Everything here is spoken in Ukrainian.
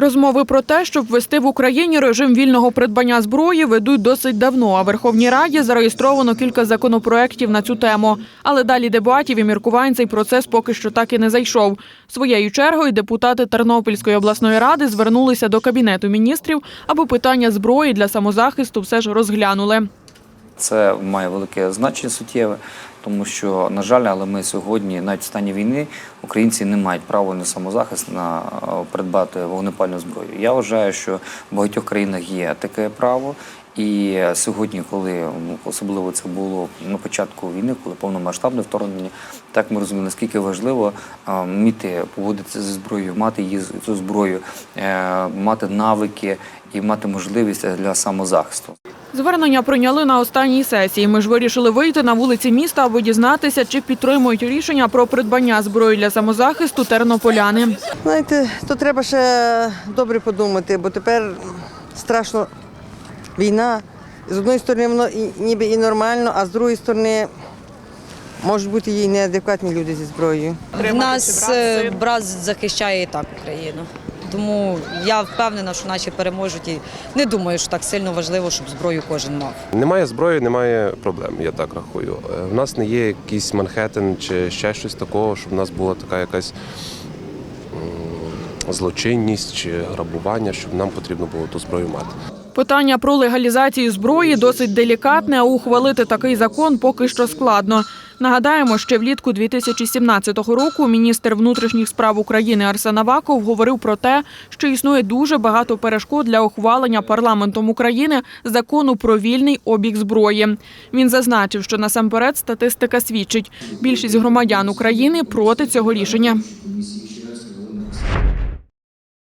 Розмови про те, щоб ввести в Україні режим вільного придбання зброї, ведуть досить давно. А в Верховній Раді зареєстровано кілька законопроєктів на цю тему. Але далі дебатів і міркувань цей процес поки що так і не зайшов. Своєю чергою депутати Тернопільської обласної ради звернулися до кабінету міністрів, аби питання зброї для самозахисту все ж розглянули. Це має велике значення суттєве, тому що, на жаль, але ми сьогодні, навіть в стані війни, українці не мають права на самозахист на е, придбати вогнепальну зброю. Я вважаю, що в багатьох країнах є таке право. І сьогодні, коли особливо це було на початку війни, коли повномасштабне вторгнення, так ми розуміємо, наскільки важливо вміти поводитися зі зброєю, мати її цю зброю, е, мати навики і мати можливість для самозахисту. Звернення прийняли на останній сесії. Ми ж вирішили вийти на вулиці міста, аби дізнатися, чи підтримують рішення про придбання зброї для самозахисту тернополяни. Знаєте, то треба ще добре подумати, бо тепер страшно війна. З одної сторони, воно і, ніби і нормально, а з другої сторони можуть бути і неадекватні люди зі зброєю. В нас е, брат захищає і так Україну. Тому я впевнена, що наші переможуть і не думаю, що так сильно важливо, щоб зброю кожен мав. Немає зброї, немає проблем, я так рахую. У нас не є якийсь Манхеттен чи ще щось такого, щоб в нас була така якась злочинність чи грабування, щоб нам потрібно було ту зброю мати. Питання про легалізацію зброї досить делікатне, а ухвалити такий закон поки що складно. Нагадаємо, ще влітку 2017 року міністр внутрішніх справ України Арсен Аваков говорив про те, що існує дуже багато перешкод для ухвалення парламентом України закону про вільний обіг зброї. Він зазначив, що насамперед статистика свідчить, більшість громадян України проти цього рішення.